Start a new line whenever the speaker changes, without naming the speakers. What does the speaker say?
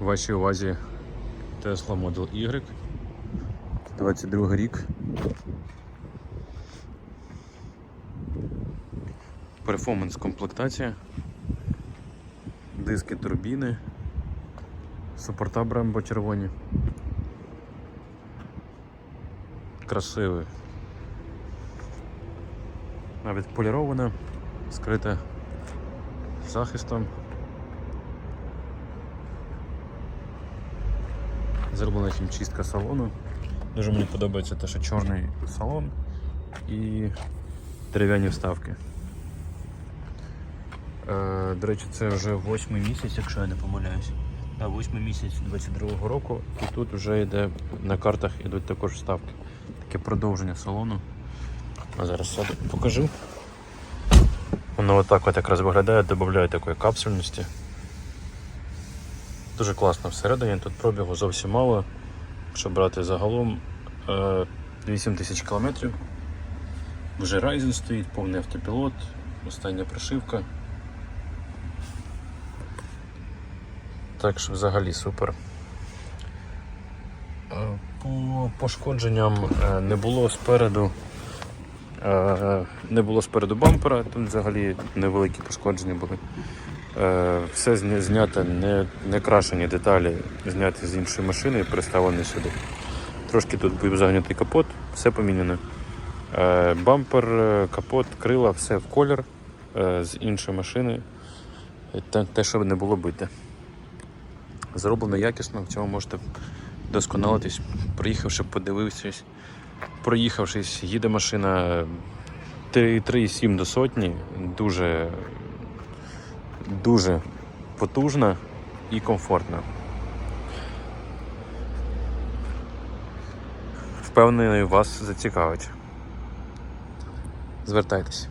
Вашій увазі Tesla Model Y. 22 рік. Перформанс комплектація. Диски турбіни. Супорта Брембо червоні. Красивий. Навіть поліроване, скрите захистом. Зроблена хімчистка салону. Дуже мені подобається те, що чорний салон і дерев'яні вставки. Е, до речі, це вже восьмий місяць, якщо я не помиляюсь. Да, восьмий місяць 22-го року. І тут вже йде на картах йдуть також вставки. Таке продовження салону. А зараз покажу. Воно отак от якраз виглядає, додає такої капсульності. Дуже класно всередині, тут пробігу зовсім мало. Якщо брати загалом е, 8 тисяч кілометрів. Вже Ryzen стоїть, повний автопілот, остання прошивка. Так що взагалі супер. Е, По пошкодженням е, не було спереду. е, Не було спереду бампера, тут взагалі невеликі пошкодження були. Е, Все зня- знято, не, не крашені деталі, зняті з іншої машини і переставлені сюди. Трошки тут був загнутий капот, все поміняно. Е, Бампер, е, капот, крила, все в колір з іншої машини. Те, що не було бите. Зроблено якісно, в цьому можете досконалитись, приїхавши, подивившись, проїхавшись, їде машина 3,7 до сотні, дуже, дуже потужна і комфортна. Впевнений, вас зацікавить. Звертайтесь.